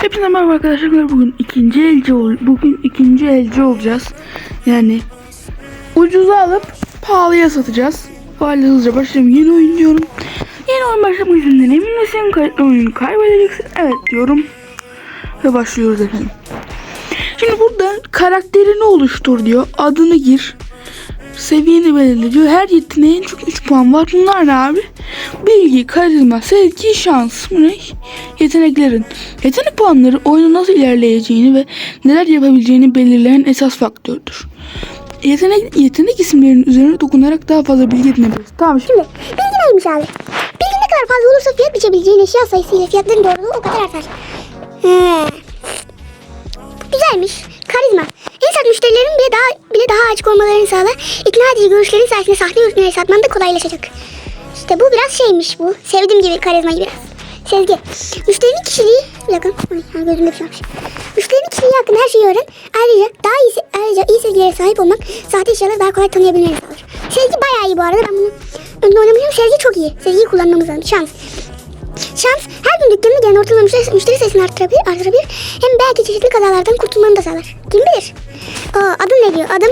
Hepinize merhaba arkadaşlar. Bugün ikinci elci ol bugün ikinci elci olacağız. Yani ucuza alıp pahalıya satacağız. Halde hızlıca başlayalım. Yeni oyun diyorum. Yeni oyun başlamak yüzünden emin misin? Kayıtlı oyunu kaybedeceksin. Evet diyorum. Ve başlıyoruz efendim. Şimdi burada karakterini oluştur diyor. Adını gir. Seviyeni belirle diyor. Her yeteneğin çok 3 puan var. Bunlar ne abi? Bilgi, karizma, sevgi, şans. Bu ne? Yeteneklerin. Yetenek puanları oyunun nasıl ilerleyeceğini ve neler yapabileceğini belirleyen esas faktördür. Yetenek, yetenek isimlerinin üzerine dokunarak daha fazla bilgi edinebiliriz. Tamam şimdi. Bilgi neymiş abi? Bilgi ne kadar fazla olursa fiyat biçebileceğin eşya sayısıyla fiyatların doğruluğu o kadar artar. He. Güzelmiş. Karizma. En sert müşterilerin bile daha bile daha açık olmalarını sağlar. İkna edici görüşlerin sayesinde sahte ürünleri satman da kolaylaşacak. İşte bu biraz şeymiş bu. Sevdiğim gibi karizma gibi biraz. Sezgi. Müşterinin kişiliği... Bir gözümde şey varmış. Müşterinin kişiliği hakkında her şeyi öğren. Ayrıca daha iyi, ayrıca iyi sezgilere sahip olmak sahte eşyaları daha kolay tanıyabilmeni sağlar. Sezgi bayağı iyi bu arada. Ben bunu önde oynamayacağım. Sezgi çok iyi. Sezgiyi kullanmamız lazım. Şans. Şans her gün dükkanına gelen ortalama müşteri, sayısını arttırabilir, arttırabilir. Hem belki çeşitli kazalardan kurtulmanı da sağlar. Kim bilir? Aa, adım ne diyor? Adım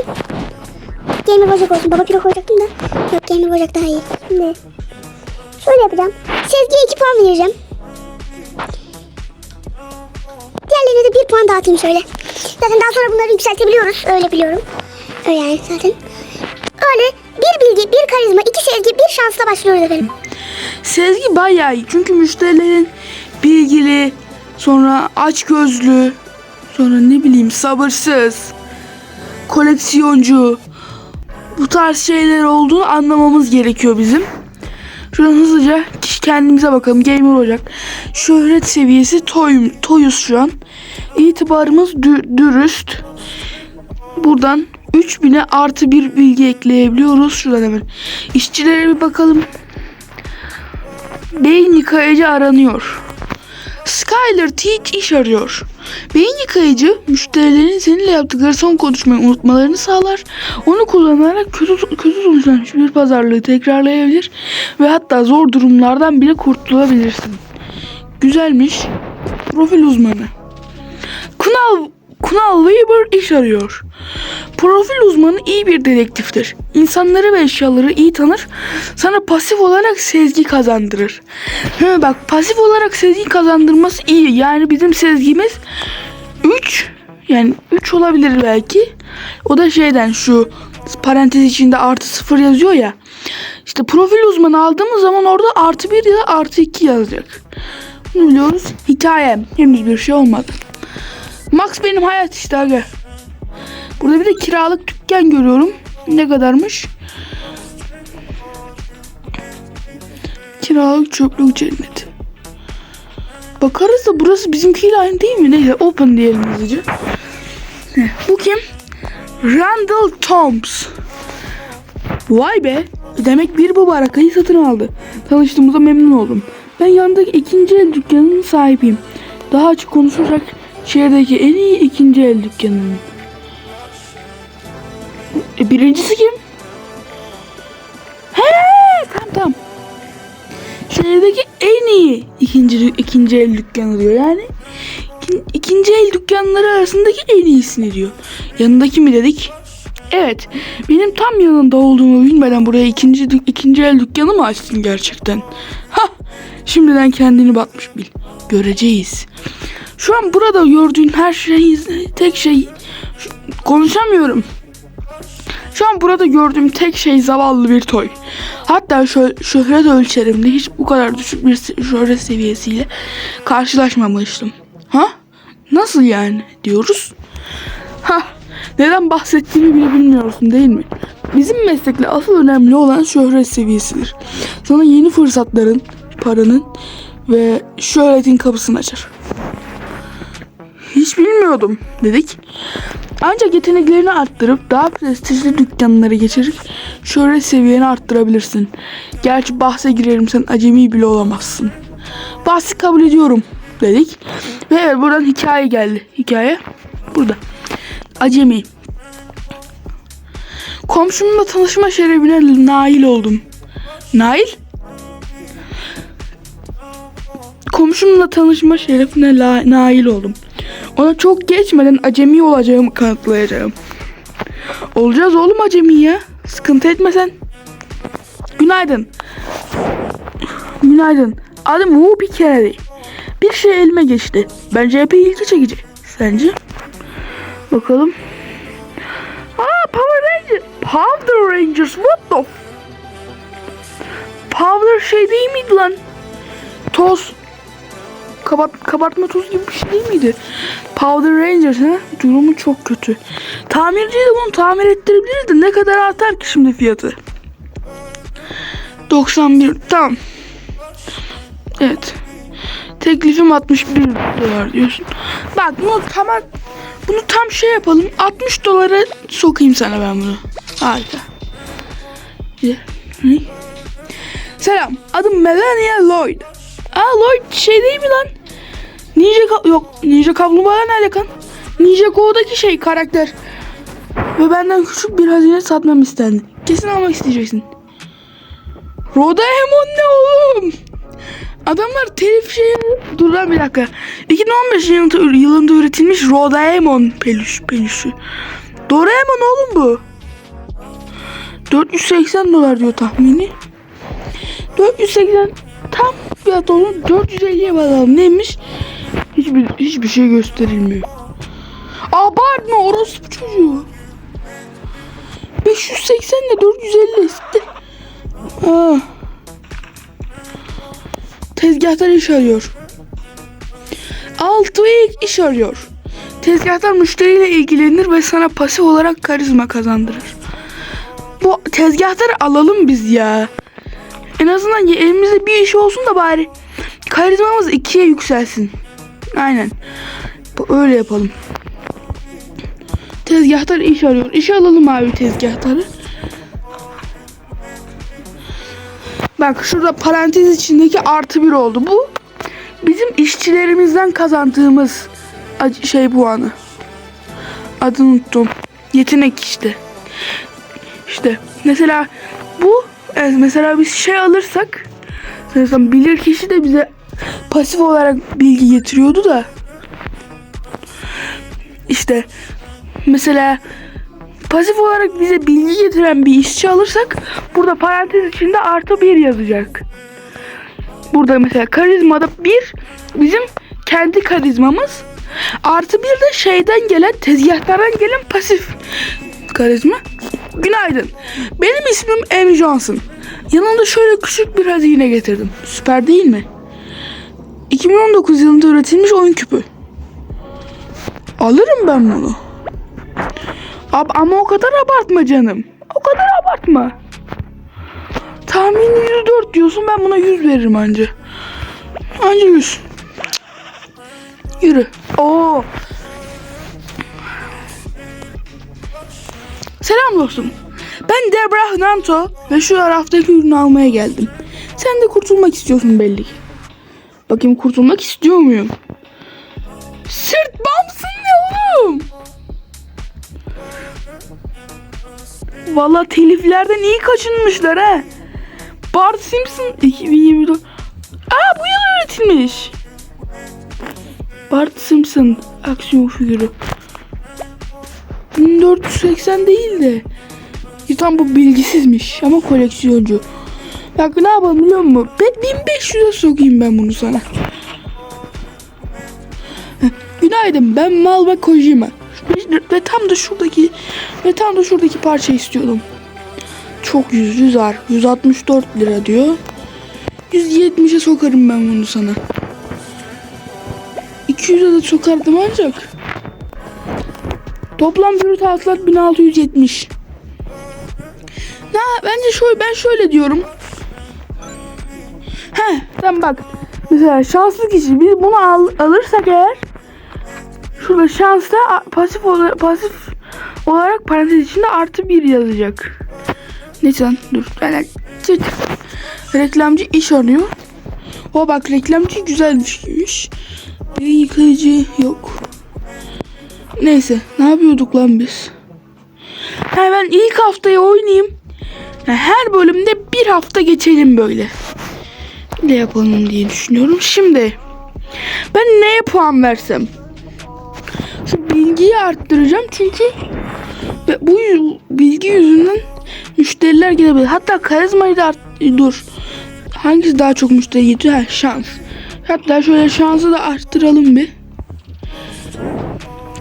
Gamer Bocak olsun. Baba kilo koyacaktım da. Yok Gamer Bocak daha iyi. Şimdi şöyle yapacağım. Sezgiye 2 puan vereceğim. Diğerlerine de 1 puan dağıtayım şöyle. Zaten daha sonra bunları yükseltebiliyoruz. Öyle biliyorum. Öyle yani zaten. Öyle bir bilgi, bir karizma, iki sezgi, bir şansla başlıyoruz efendim. Sezgi bayağı iyi. Çünkü müşterilerin bilgili, sonra aç gözlü, sonra ne bileyim sabırsız, koleksiyoncu bu tarz şeyler olduğunu anlamamız gerekiyor bizim. Şuradan hızlıca kendimize bakalım. Gamer Ocak. Şöhret seviyesi toy, toyuz şu an. İtibarımız dü- dürüst. Buradan 3000'e artı bir bilgi ekleyebiliyoruz. Şuradan hemen. İşçilere bir bakalım. Beyin yıkayıcı aranıyor. Skyler Teach iş arıyor. Beyin yıkayıcı müşterilerin seninle yaptıkları son konuşmayı unutmalarını sağlar. Onu kullanarak kötü, kötü sonuçlanmış bir pazarlığı tekrarlayabilir ve hatta zor durumlardan bile kurtulabilirsin. Güzelmiş. Profil uzmanı. Kunal Kunal Weber iş arıyor. Profil uzmanı iyi bir dedektiftir. İnsanları ve eşyaları iyi tanır. Sana pasif olarak sezgi kazandırır. He bak pasif olarak sezgi kazandırması iyi. Yani bizim sezgimiz 3 yani 3 olabilir belki. O da şeyden şu parantez içinde artı 0 yazıyor ya. İşte profil uzmanı aldığımız zaman orada artı 1 ya da artı 2 yazacak. Bunu biliyoruz. Hikayem. Henüz bir şey olmadı. Max benim hayat işte aga. Burada bir de kiralık dükkan görüyorum. Ne kadarmış? Kiralık çöplük cenneti. Bakarız da burası bizimkiyle aynı değil mi? Neyse open diyelim hızlıca. Bu kim? Randall Toms. Vay be. Demek bir bu barakayı satın aldı. Tanıştığımıza memnun oldum. Ben yanındaki ikinci el dükkanının sahibiyim. Daha açık konuşursak şehirdeki en iyi ikinci el dükkanının. E, birincisi kim? He, tamam tamam. Şehirdeki en iyi ikinci ikinci el dükkanı diyor. Yani ikin- ikinci el dükkanları arasındaki en iyisini diyor. Yanındaki mi dedik? Evet. Benim tam yanında olduğumu bilmeden buraya ikinci ikinci el dükkanı mı açtın gerçekten? Ha! Şimdiden kendini batmış bil. Göreceğiz. Şu an burada gördüğün her şey tek şey konuşamıyorum. Şu an burada gördüğüm tek şey zavallı bir toy. Hatta şö şöhret ölçerimde hiç bu kadar düşük bir şöhret seviyesiyle karşılaşmamıştım. Ha? Nasıl yani diyoruz? Ha? Neden bahsettiğimi bile bilmiyorsun değil mi? Bizim meslekle asıl önemli olan şöhret seviyesidir. Sana yeni fırsatların, paranın ve şöhretin kapısını açar. Hiç bilmiyordum dedik. Ancak yeteneklerini arttırıp daha prestijli dükkanlara geçerek şöhret seviyeni arttırabilirsin. Gerçi bahse girerim sen acemi bile olamazsın. Bahsi kabul ediyorum dedik. Ve evet buradan hikaye geldi. Hikaye burada. Acemi. Komşumla tanışma şerefine nail oldum. Nail? komşumla tanışma şerefine la- nail oldum. Ona çok geçmeden acemi olacağımı kanıtlayacağım. Olacağız oğlum acemi ya. Sıkıntı etmesen. Günaydın. Günaydın. Adım Whoopi Kennedy. Bir şey elime geçti. Bence epey ilgi çekici. Sence? Bakalım. Aa Power Rangers. Power Rangers. What the Powder şey değil miydi lan? Toz. Kabart, kabartma toz gibi bir şey değil miydi? Powder Rangers ha? Durumu çok kötü. Tamirciye de bunu tamir ettirebiliriz de ne kadar artar ki şimdi fiyatı? 91 tamam. Evet. Teklifim 61 dolar diyorsun. Bak bunu tamam bunu tam şey yapalım. 60 dolara sokayım sana ben bunu. Harika. Selam. Adım Melania Lloyd. Aa Lloyd şey değil mi lan? Ninja ka- yok Ninja Kaplumbağa ne alakan? Ninja Go'daki şey karakter. Ve benden küçük bir hazine satmam istendi. Kesin almak isteyeceksin. Rodaemon ne oğlum? Adamlar telif şey... Dur lan bir dakika. 2015 yılında, yılında üretilmiş Rodaemon peluş, peluşu. Doraemon oğlum bu. 480 dolar diyor tahmini. 480 tam fiyat onu 450'ye bakalım. Neymiş? Hiçbir, hiçbir şey gösterilmiyor. Abartma orospu çocuğu. 580 ile 450 işte. Aa. Tezgahtar iş arıyor. Altwig iş arıyor. Tezgahtar müşteriyle ilgilenir ve sana pasif olarak karizma kazandırır. Bu tezgahtarı alalım biz ya. En azından elimizde bir iş olsun da bari karizmamız ikiye yükselsin. Aynen. Öyle yapalım. Tezgahtar iş arıyor. İş alalım abi tezgahtarı. Bak şurada parantez içindeki artı bir oldu. Bu bizim işçilerimizden kazandığımız şey puanı. Adını unuttum. Yetenek işte. İşte mesela bu mesela biz şey alırsak mesela bilir kişi de bize pasif olarak bilgi getiriyordu da işte mesela pasif olarak bize bilgi getiren bir işçi alırsak burada parantez içinde artı bir yazacak. Burada mesela karizmada bir bizim kendi karizmamız artı bir de şeyden gelen tezgahlardan gelen pasif karizma. Günaydın. Benim ismim M. Johnson. Yanımda şöyle küçük bir hazine getirdim. Süper değil mi? 2019 yılında üretilmiş oyun küpü. Alırım ben bunu. Ab ama o kadar abartma canım. O kadar abartma. Tahmini 104 diyorsun ben buna 100 veririm anca. Anca 100. Yürü. Oo. Selam dostum. Ben Debra Nanto ve şu taraftaki ürünü almaya geldim. Sen de kurtulmak istiyorsun belli ki. Bakayım kurtulmak istiyor muyum? Sırt bamsın ne oğlum? Valla teliflerden iyi kaçınmışlar ha. Bart Simpson 2024. Aa bu yıl üretilmiş. Bart Simpson aksiyon figürü. 1480 değil de. Ya tam bu bilgisizmiş ama koleksiyoncu. Bak ne yapalım biliyor musun? Be- 1500'e sokayım ben bunu sana. Günaydın ben Mal ve Kojima. Ve tam da şuradaki ve tam da şuradaki parça istiyordum. Çok yüzlü zar. 164 lira diyor. 170'e sokarım ben bunu sana. 200'e de sokardım ancak. Toplam brüt hasılat 1670. Na bence şöyle ben şöyle diyorum. Sen bak. Mesela şanslı kişi biz bunu al, alırsak eğer şurada şansta pasif olarak pasif olarak parantez içinde artı bir yazacak. Neyse lan dur. Yani, çıt. Reklamcı iş arıyor. O bak reklamcı güzelmiş. Bir yıkayıcı yok. Neyse ne yapıyorduk lan biz? Ha ben ilk haftayı oynayayım. Ha, her bölümde bir hafta geçelim böyle. Ne yapalım diye düşünüyorum. Şimdi Ben neye puan versem? Şu bilgiyi arttıracağım çünkü bu bilgi yüzünden müşteriler gidebilir. Hatta karizmayı da art dur. Hangisi daha çok müşteri getiriyor? Ha, şans. Hatta şöyle şansı da arttıralım bir.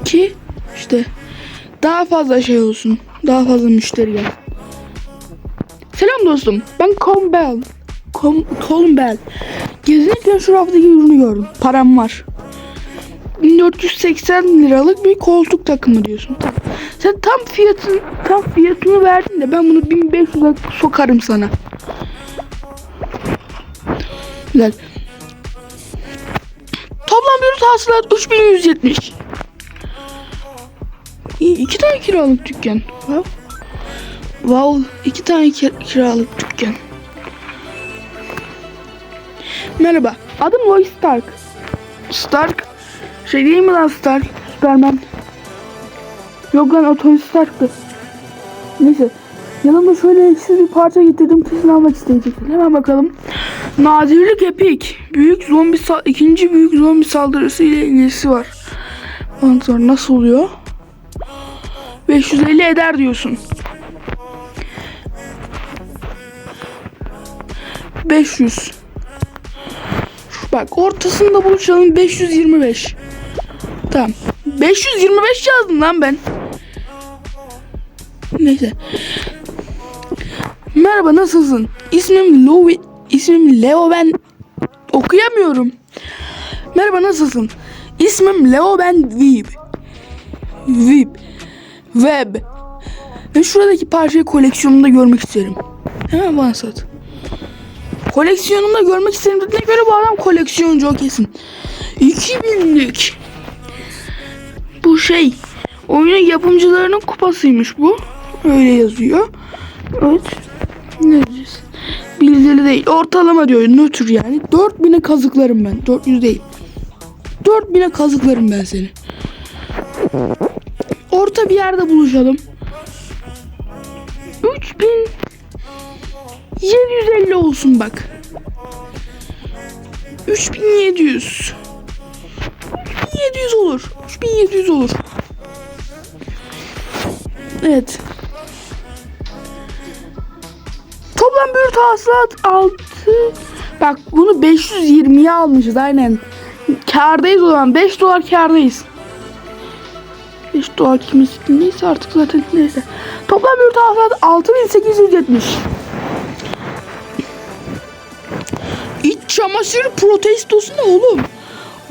Ki işte daha fazla şey olsun. Daha fazla müşteri gel. Selam dostum. Ben Colin Bell. Com Colin Bell. Gezinirken şu raftaki ürünü gördüm. Param var. 1480 liralık bir koltuk takımı diyorsun. Tamam. Sen tam fiyatını tam fiyatını verdin de ben bunu 1500'e sokarım sana. Güzel. Toplam bir hasılat 3170. İyi, iki tane kiralık dükkan. Wow. Wow, iki tane ki- kiralık dükkan. Merhaba, adım Lois Stark. Stark? Şey değil mi lan Stark? Superman. Yok lan o Tony Stark'tı. Neyse. Yanımda şöyle eksiz bir parça getirdim. Kesin almak isteyeceksin. Hemen bakalım. Nadirlik epik. Büyük zombi sa- ikinci büyük zombi saldırısı ile ilgisi var. Ondan sonra nasıl oluyor? 550 eder diyorsun. 500. Bak ortasında buluşalım 525. Tamam. 525 yazdım lan ben. Neyse. Merhaba nasılsın? İsmim Leo İsmim Leo ben okuyamıyorum. Merhaba nasılsın? İsmim Leo ben Weeb. Weeb. Web. Ve şuradaki parçayı koleksiyonumda görmek isterim. Hemen bana sat. Koleksiyonumda görmek isterim dediğine göre bu adam koleksiyoncu o kesin. 2000'lik. Bu şey oyunun yapımcılarının kupasıymış bu. Öyle yazıyor. Evet. Ne diyeceğiz? Bildiri değil. Ortalama diyor. Nötr yani. 4000'e kazıklarım ben. 400 değil. 4000'e kazıklarım ben seni. Orta bir yerde buluşalım. 3750 olsun bak. 3700. 3700 olur. 3700 olur. Evet. Toplam bir hasılat 6. Bak bunu 520'ye almışız aynen. Kardayız o zaman. 5 dolar kardayız. 5 dolar kimiz neyse artık zaten neyse. Toplam bir hasılat 6870. çamaşır protestosu ne oğlum?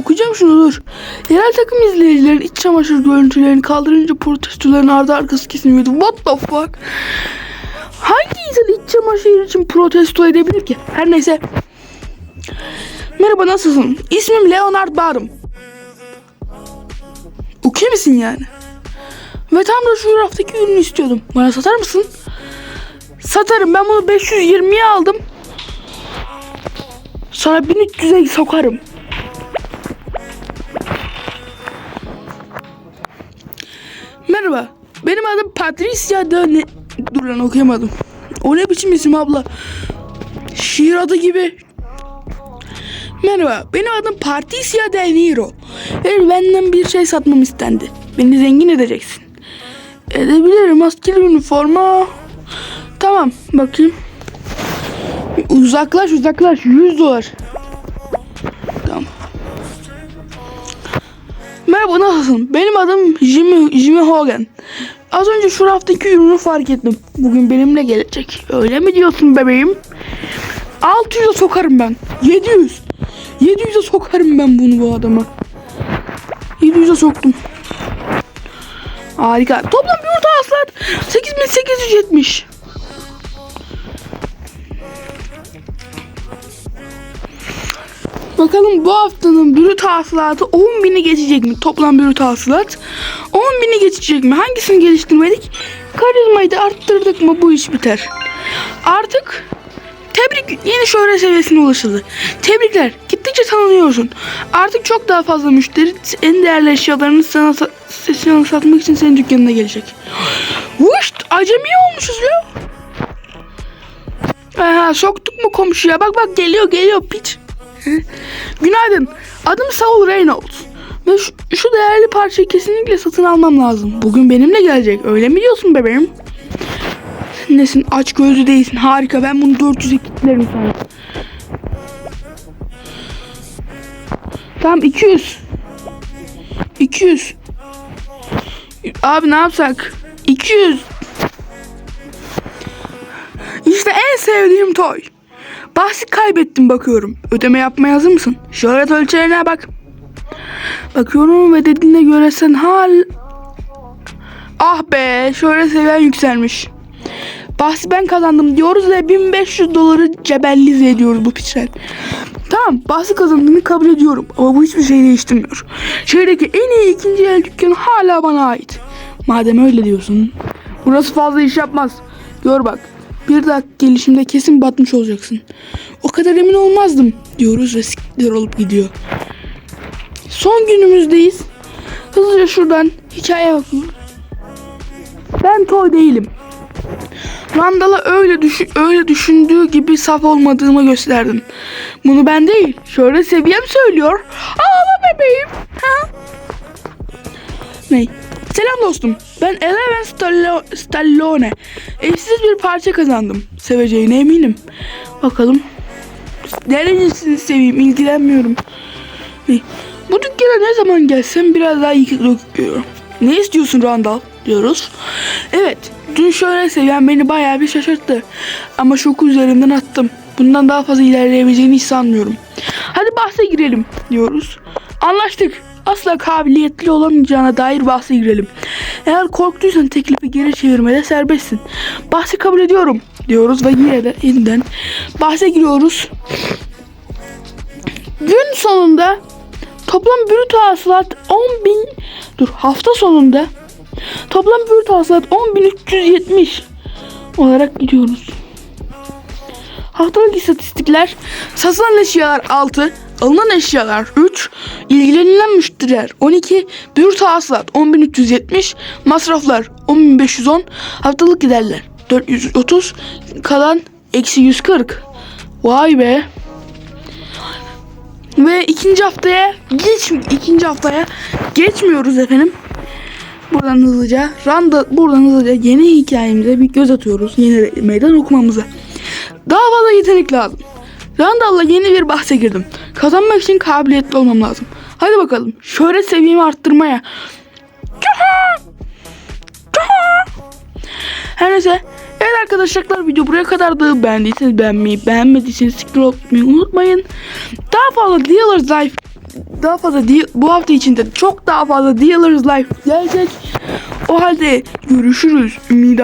Okuyacağım şunu dur. Yerel takım izleyicilerin iç çamaşır görüntülerini kaldırınca protestoların ardı arkası kesilmedi. What the fuck? Hangi insan iç çamaşır için protesto edebilir ki? Her neyse. Merhaba nasılsın? İsmim Leonard Barım. Okey misin yani? Ve tam da şu raftaki ürünü istiyordum. Bana satar mısın? Satarım. Ben bunu 520'ye aldım. Sana 1300'e sokarım. Merhaba. Benim adım Patricia de ne... Dur lan okuyamadım. O ne biçim isim abla? Şiir adı gibi. Merhaba. Benim adım Patricia de Niro. Ve benden bir şey satmam istendi. Beni zengin edeceksin. Edebilirim. Maskeli üniforma. Tamam. Bakayım. Uzaklaş uzaklaş. 100 dolar. Tamam. Merhaba nasılsın? Benim adım Jimmy, Jimmy Hogan. Az önce şu raftaki ürünü fark ettim. Bugün benimle gelecek. Öyle mi diyorsun bebeğim? 600'e sokarım ben. 700. 700'e sokarım ben bunu bu adama. 700'e soktum. Harika. Toplam bir orta hasılat 8870. Bakalım bu haftanın brüt hasılatı 10 bini geçecek mi? Toplam brüt hasılat 10 bini geçecek mi? Hangisini geliştirmedik? Karizmayı da arttırdık mı bu iş biter. Artık tebrik yeni şöhret seviyesine ulaşıldı. Tebrikler. Gittikçe tanınıyorsun. Artık çok daha fazla müşteri en değerli eşyalarını sana, sa- sana satmak için senin dükkanına gelecek. Vuşt! Acemi olmuşuz ya. Aha, soktuk mu komşuya? Bak bak geliyor geliyor piç. Günaydın. Adım Saul Reynolds. Ve şu, şu değerli parçayı kesinlikle satın almam lazım. Bugün benimle gelecek. Öyle mi diyorsun bebeğim? Nesin? Aç gözlü değilsin. Harika. Ben bunu 400'e kilitlerim sana. Tamam 200. 200. Abi ne yapsak? 200. İşte en sevdiğim toy. Bahsi kaybettim bakıyorum. Ödeme yapmaya hazır mısın? Şöhret ölçülerine bak. Bakıyorum ve dediğine göre sen hal... Ah be şöyle seviyen yükselmiş. Bahsi ben kazandım diyoruz ve 1500 doları cebellize ediyoruz bu piçler. Tamam bahsi kazandığını kabul ediyorum ama bu hiçbir şey değiştirmiyor. Şehirdeki en iyi ikinci el dükkanı hala bana ait. Madem öyle diyorsun. Burası fazla iş yapmaz. Gör bak. Bir dakika gelişimde kesin batmış olacaksın. O kadar emin olmazdım diyoruz ve siktir olup gidiyor. Son günümüzdeyiz. Hızlıca şuradan hikaye bakıyoruz. Ben toy değilim. Randall'a öyle düşün, öyle düşündüğü gibi saf olmadığımı gösterdim. Bunu ben değil, şöyle seviyem söylüyor. Ağla bebeğim. Ha? Ney? Selam dostum. Ben Eleven Stallo- Stallone. Eşsiz bir parça kazandım. Seveceğine eminim. Bakalım. Nerecisini seveyim ilgilenmiyorum. Ney? Bu dükkana ne zaman gelsem biraz daha iyi görüyorum. Ne istiyorsun Randall? diyoruz. Evet. Dün şöyle seviyen beni bayağı bir şaşırttı. Ama şoku üzerinden attım. Bundan daha fazla ilerleyebileceğini hiç sanmıyorum. Hadi bahse girelim diyoruz. Anlaştık. Asla kabiliyetli olamayacağına dair bahse girelim. Eğer korktuysan teklifi geri çevirmede serbestsin. Bahsi kabul ediyorum diyoruz ve yine de yeniden bahse giriyoruz. Gün sonunda toplam brüt hasılat 10 bin dur hafta sonunda toplam brüt hasılat 10.370 olarak gidiyoruz. Haftalık istatistikler satılan eşyalar 6, alınan eşyalar 3, ilgilenilen müşteriler 12, brüt hasılat 10.370, masraflar 10.510, haftalık giderler 430, kalan eksi 140. Vay be. Ve ikinci haftaya geç ikinci haftaya geçmiyoruz efendim. Buradan hızlıca Randa buradan hızlıca yeni hikayemize bir göz atıyoruz. Yeni meydan okumamıza. Daha fazla yetenek lazım. Randall'la yeni bir bahse girdim. Kazanmak için kabiliyetli olmam lazım. Hadi bakalım. Şöhret seviyemi arttırmaya. Her neyse. Evet arkadaşlar video buraya kadardı. Beğendiyseniz beğenmeyi, beğenmediyseniz siktir olmayı unutmayın. Daha fazla Dealer's Life daha fazla deal, bu hafta içinde çok daha fazla Dealer's Life gelecek. O halde görüşürüz. Ümidi.